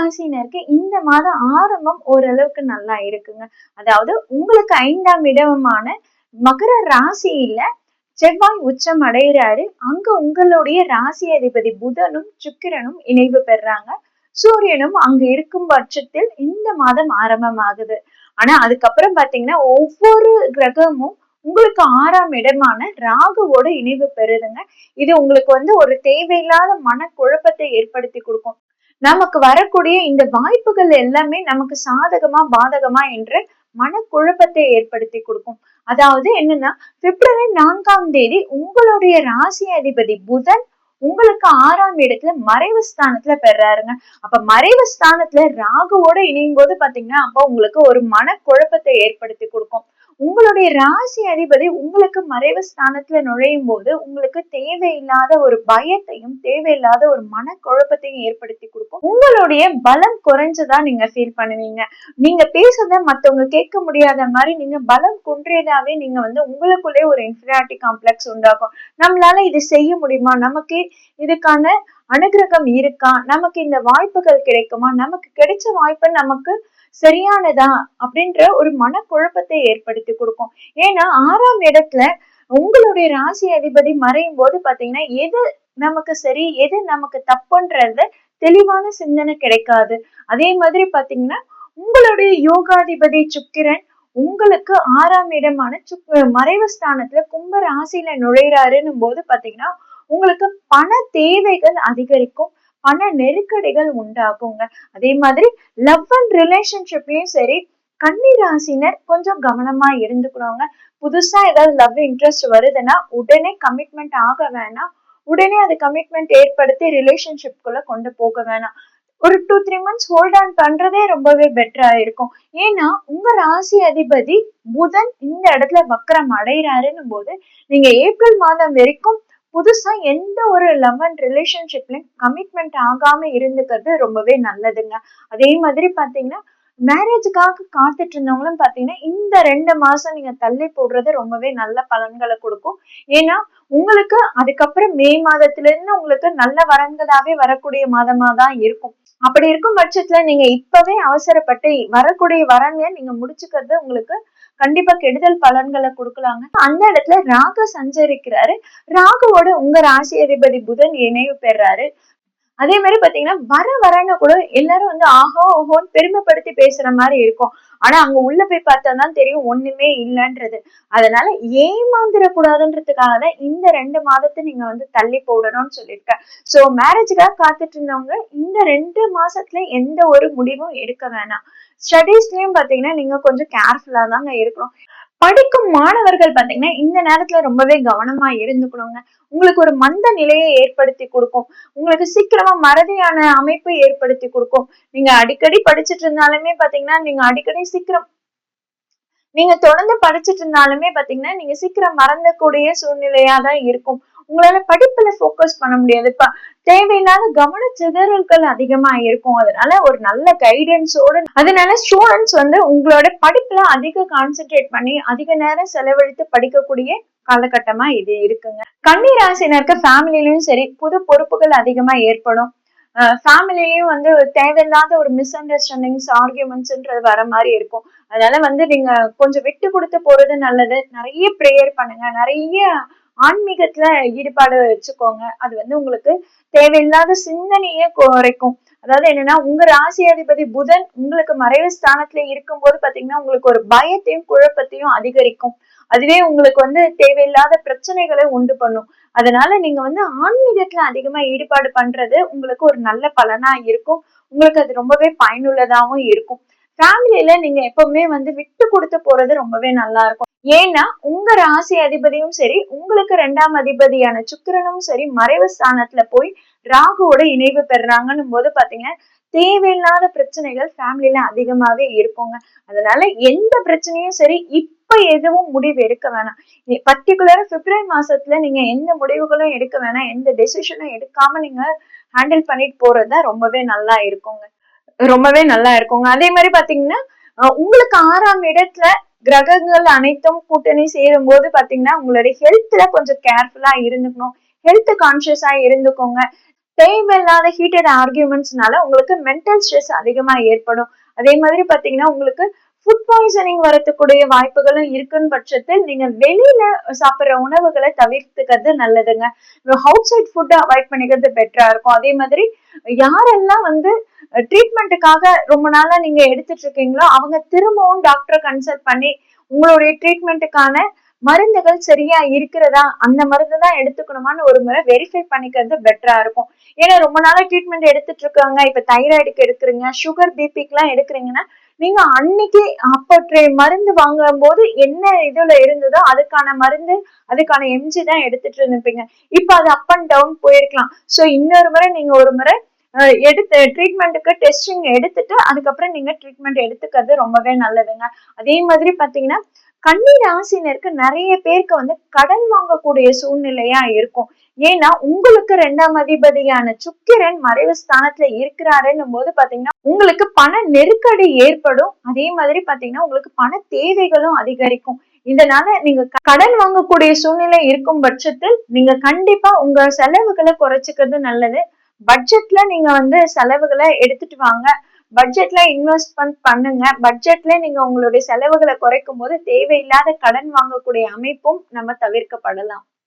ராசினருக்கு இந்த மாதம் ஆரம்பம் ஓரளவுக்கு நல்லா இருக்குங்க. அதாவது உங்களுக்கு ஐந்தாம் இடமான மகர ராசியில செவ்வாய் உச்சம் அடைகிறாரு அங்க உங்களுடைய ராசி அதிபதி புதனும் சுக்கிரனும் இணைவு பெறாங்க. சூரியனும் அங்க இருக்கும் பட்சத்தில் இந்த மாதம் ஆரம்பமாகுது. ஆனா அதுக்கப்புறம் பாத்தீங்கன்னா ஒவ்வொரு கிரகமும் உங்களுக்கு ஆறாம் இடமான ராகுவோட இணைவு பெறுதுங்க. இது உங்களுக்கு வந்து ஒரு தேவையில்லாத மனக்குழப்பத்தை ஏற்படுத்தி கொடுக்கும். நமக்கு வரக்கூடிய இந்த வாய்ப்புகள் எல்லாமே நமக்கு சாதகமா பாதகமா என்று மனக்குழப்பத்தை ஏற்படுத்தி கொடுக்கும். அதாவது என்னன்னா பிப்ரவரி நான்காம் தேதி உங்களுடைய ராசி அதிபதி புதன் உங்களுக்கு ஆறாம் இடத்துல மறைவு ஸ்தானத்துல பெறாருங்க. அப்ப மறைவு ஸ்தானத்துல ராகுவோட இணையும் போது பாத்தீங்கன்னா அப்ப உங்களுக்கு ஒரு மனக்குழப்பத்தை ஏற்படுத்தி கொடுக்கும். உங்களுடைய ராசி அதிபதி உங்களுக்கு மறைவு ஸ்தானத்துல நுழையும் போது உங்களுக்கு தேவையில்லாத ஒரு பயத்தையும் தேவையில்லாத ஒரு மனக்குழப்பத்தையும் ஏற்படுத்தி கொடுக்கும். உங்களுடைய பலம் குறைஞ்சதா நீங்க ஃபீல் பண்ணுவீங்க. நீங்க பேசுறத மத்தவங்க கேட்க முடியாத மாதிரி நீங்க பலம் குன்றியதாவே நீங்க வந்து உங்களுக்குள்ளே ஒரு இன்ஃபிரியாரிட்டி காம்ப்ளெக்ஸ் உண்டாகும். நம்மளால இது செய்ய முடியுமா? நமக்கு இதுக்கான அனுகிரகம் இருக்கா? நமக்கு இந்த வாய்ப்புகள் கிடைக்குமா? நமக்கு கிடைச்ச வாய்ப்பை நமக்கு சரியானதா அப்படின்ற ஒரு மனக்குழப்பத்தை ஏற்படுத்தி கொடுக்கும். ஏன்னா ஆறாம் இடத்துல உங்களுடைய ராசி அதிபதி மறையும் போது பாத்தீங்கன்னா எது நமக்கு சரி எது நமக்கு தப்புன்றது தெளிவான சிந்தனை கிடைக்காது. அதே மாதிரி பாத்தீங்கன்னா உங்களுடைய யோகாதிபதி சுக்கிரன் உங்களுக்கு ஆறாம் இடமான சுக் மறைவு ஸ்தானத்துல கும்ப ராசியில நுழைறாருன்னும் போது பாத்தீங்கன்னா உங்களுக்கு பண தேவைகள் அதிகரிக்கும். பண நெருக்கடிகள் உண்டாகுங்க. அதே மாதிரி லவ் அண்ட் ரிலேஷன்ஷிப்லயும் சரி கன்னி ராசினர் கொஞ்சம் கவனமா இருந்துக்கிறோங்க புதுசா ஏதாவது லவ் இன்ட்ரெஸ்ட் வருதுன்னா உடனே கமிட்மெண்ட் ஆக வேணாம். உடனே அது கமிட்மெண்ட் ஏற்படுத்தி ரிலேஷன்ஷிப்குள்ள கொண்டு போக வேணாம். ஒரு two three months hold on பண்றதே ரொம்பவே பெட்டரா இருக்கும். ஏன்னா உங்க ராசி அதிபதி புதன் இந்த இடத்துல வக்கரம் அடைகிறாருன்னும் போது நீங்க ஏப்ரல் மாதம் வரைக்கும் புதுசா எந்த ஒரு லெவன் ரிலேஷன்ஷிப்லயும் கமிட்மெண்ட் ஆகாம இருந்துக்கிறது ரொம்பவே நல்லதுங்க. அதே மாதிரி பாத்தீங்கன்னா மேரேஜுக்காக காத்துட்டு இருந்தவங்களும் பாத்தீங்கன்னா இந்த ரெண்டு மாசம் நீங்க தள்ளி போடுறது ரொம்பவே நல்ல பலன்களை கொடுக்கும். ஏன்னா உங்களுக்கு அதுக்கப்புறம் மே மாதத்துல இருந்து உங்களுக்கு நல்ல வரன்களாவே வரக்கூடிய மாதமா தான் இருக்கும். அப்படி இருக்கும் பட்சத்துல நீங்க இப்பவே அவசரப்பட்டு வரக்கூடிய வரன்க நீங்க முடிச்சுக்கிறது உங்களுக்கு கண்டிப்பா கெடுதல் பலன்களை கொடுக்கலாங்க. அந்த இடத்துல ராகு சஞ்சரிக்கிறாரு. ராகுவோட உங்க ராசி அதிபதி புதன் இணைவு பெறாரு. அதே மாதிரி பாத்தீங்கன்னா வர வரன்னு கூட எல்லாரும் வந்து ஆஹோ ஓஹோன்னு பெருமைப்படுத்தி பேசுற மாதிரி இருக்கும். ஆனா அங்க உள்ள போய் பார்த்தா தான் தெரியும் ஒண்ணுமே இல்லைன்றது. அதனால ஏமாந்துடக்கூடாதுன்றதுக்காக தான் இந்த ரெண்டு மாதத்தை நீங்க வந்து தள்ளி போடணும்னு சொல்லியிருக்கேன். சோ மேரேஜுக்காக காத்துட்டு இருந்தவங்க இந்த ரெண்டு மாசத்துல எந்த ஒரு முடிவும் எடுக்க வேணாம். ஸ்டடீஸ்லயும் பாத்தீங்கன்னா நீங்க கொஞ்சம் கேர்ஃபுல்லா தாங்க இருக்கணும். படிக்கும் மாணவர்கள் பாத்தீங்கன்னா இந்த நேரத்துல ரொம்பவே கவனமா இருந்துக்கணுங்க. உங்களுக்கு ஒரு மந்த நிலையை ஏற்படுத்தி கொடுக்கும். உங்களுக்கு சீக்கிரமா மறதியான அமைப்பு ஏற்படுத்தி கொடுக்கும். நீங்க அடிக்கடி படிச்சுட்டு இருந்தாலுமே பாத்தீங்கன்னா நீங்க அடிக்கடி சீக்கிரம் நீங்க தொடர்ந்து படிச்சுட்டு இருந்தாலுமே பாத்தீங்கன்னா நீங்க சீக்கிரம் மறந்தக்கூடிய சூழ்நிலையா தான் இருக்கும். உங்களால படிப்புல ஃபோக்கஸ் பண்ண முடியாது. இப்ப தேவையில்லாத கவன சிதறல்கள் அதிகமா இருக்கும் அதனால ஒரு நல்ல கைடன்ஸோட அதனால ஸ்டூடெண்ட்ஸ் வந்து உங்களோட படிப்புல அதிக கான்சென்ட்ரேட் பண்ணி அதிக நேரம் செலவழித்து படிக்கக்கூடிய காலகட்டமா இது இருக்குங்க. கன்னி ராசினருக்கு ஃபேமிலிலயும் சரி புது பொறுப்புகள் அதிகமா ஏற்படும். ஃபேமிலிலையும் வந்து தேவையில்லாத ஒரு மிஸ் அண்டர்ஸ்டாண்டிங்ஸ் ஆர்கியூமெண்ட்ஸ்ன்றது வர மாதிரி இருக்கும். அதனால வந்து நீங்க கொஞ்சம் விட்டு கொடுத்து போறது நல்லது. நிறைய ப்ரேயர் பண்ணுங்க. நிறைய ஆன்மீகத்துல ஈடுபாடு வச்சுக்கோங்க. அது வந்து உங்களுக்கு தேவையில்லாத சிந்தனையே குறைக்கும். அதாவது என்னன்னா உங்க ராசி அதிபதி புதன் உங்களுக்கு மறைவு ஸ்தானத்துல இருக்கும்போது பாத்தீங்கன்னா உங்களுக்கு ஒரு பயத்தையும் குழப்பத்தையும் அதிகரிக்கும். அதுவே உங்களுக்கு வந்து தேவையில்லாத பிரச்சனைகளை உண்டு பண்ணும். அதனால நீங்க வந்து ஆன்மீகத்துல அதிகமா ஈடுபாடு பண்றது உங்களுக்கு ஒரு நல்ல பலனா இருக்கும். உங்களுக்கு அது ரொம்பவே பயனுள்ளதாகவும் இருக்கும். ஃபேமிலியில நீங்க எப்பவுமே வந்து விட்டு கொடுத்து போறது ரொம்பவே நல்லா இருக்கும். ஏன்னா உங்க ராசி அதிபதியும் சரி உங்களுக்கு ரெண்டாம் அதிபதியான சுக்கிரனும் சரி மறைவு ஸ்தானத்துல போய் ராகுவோட இணைவு பெறாங்கன்னும் போது பாத்தீங்கன்னா தேவையில்லாத பிரச்சனைகள் ஃபேமிலியில அதிகமாவே இருக்குங்க. அதனால எந்த பிரச்சனையும் சரி இப்ப எதுவும் முடிவு எடுக்க வேணாம். பர்டிகுலரா பிப்ரவரி மாசத்துல நீங்க எந்த முடிவுகளும் எடுக்க வேணாம் எந்த டெசிஷனும் எடுக்காம நீங்க ஹேண்டில் பண்ணிட்டு போறது ரொம்பவே நல்லா இருக்குங்க. ரொம்பவே நல்லா இருக்குங்க. அதே மாதிரி பாத்தீங்கன்னா உங்களுக்கு ஆறாம் இடத்துல கிரகங்கள் அனைத்தும் கூட்டணி சேரும் போது பாத்தீங்கன்னா உங்களுடைய ஹெல்த்ல கொஞ்சம் கேர்ஃபுல்லா இருந்துக்கணும். ஹெல்த் கான்சியஸா இருந்துக்கோங்க. தேவையில்லாத ஹீட்டட் ஆர்கியூமெண்ட்ஸ்னால உங்களுக்கு மென்டல் ஸ்ட்ரெஸ் அதிகமா ஏற்படும். அதே மாதிரி பாத்தீங்கன்னா உங்களுக்கு ஃபுட் பாய்சனிங் வரத்துக்கூடிய வாய்ப்புகளும் இருக்குன்னு பட்சத்தில் நீங்க வெளியில சாப்பிட்ற உணவுகளை தவிர்த்துக்கிறது நல்லதுங்க. அவுட் சைட் ஃபுட்டை அவாய்ட் பண்ணிக்கிறது பெட்டரா இருக்கும். அதே மாதிரி யாரெல்லாம் வந்து ட்ரீட்மெண்ட்டுக்காக ரொம்ப நாளா நீங்க எடுத்துட்டு இருக்கீங்களோ அவங்க திரும்பவும் டாக்டரை கன்சல்ட் பண்ணி உங்களுடைய ட்ரீட்மெண்ட்டுக்கான மருந்துகள் சரியா இருக்கிறதா அந்த மருந்து தான் எடுத்துக்கணுமான்னு ஒரு முறை வெரிஃபை பண்ணிக்கிறது பெட்டரா இருக்கும். ஏன்னா ரொம்ப நாளா ட்ரீட்மெண்ட் எடுத்துட்டு இருக்காங்க. இப்ப தைராய்டுக்கு எடுக்கிறீங்க சுகர் பிபிக்கு எல்லாம் எடுக்கிறீங்கன்னா நீங்க அன்னைக்கு அப்போ மருந்து வாங்கும் போது என்ன இதுல இருந்ததோ அதுக்கான மருந்து அதுக்கான எம்ஜி தான் எடுத்துட்டு இருந்துப்பீங்க இப்ப அது அப் அண்ட் டவுன் போயிருக்கலாம். சோ இன்னொரு முறை நீங்க ஒரு முறை எடுத்து ட்ரீட்மெண்ட்டுக்கு டெஸ்டிங் எடுத்துட்டு அதுக்கப்புறம் நீங்க ட்ரீட்மெண்ட் எடுத்துக்கிறது ரொம்பவே நல்லதுங்க. அதே மாதிரி பாத்தீங்கன்னா கன்னி ராசினருக்கு நிறைய பேருக்கு வந்து கடன் வாங்கக்கூடிய சூழ்நிலையா இருக்கும். ஏன்னா உங்களுக்கு ரெண்டாம் அதிபதியான சுக்கிரன் மறைவு ஸ்தானத்துல இருக்கிறாருன்னும் போது பாத்தீங்கன்னா உங்களுக்கு பண நெருக்கடி ஏற்படும். அதே மாதிரி பாத்தீங்கன்னா உங்களுக்கு பண தேவைகளும் அதிகரிக்கும். இதனால நீங்க கடன் வாங்கக்கூடிய சூழ்நிலை இருக்கும் பட்சத்தில் நீங்க கண்டிப்பா உங்க செலவுகளை குறைச்சிக்கிறது நல்லது. பட்ஜெட்ல நீங்க வந்து செலவுகளை எடுத்துட்டு வாங்க. பட்ஜெட்ல இன்வெஸ்ட்மெண்ட் பண்ணுங்க. பட்ஜெட்ல நீங்க உங்களுடைய செலவுகளை குறைக்கும் போது தேவையில்லாத கடன் வாங்கக்கூடிய அமைப்பும் நம்ம தவிர்க்கப்படலாம்.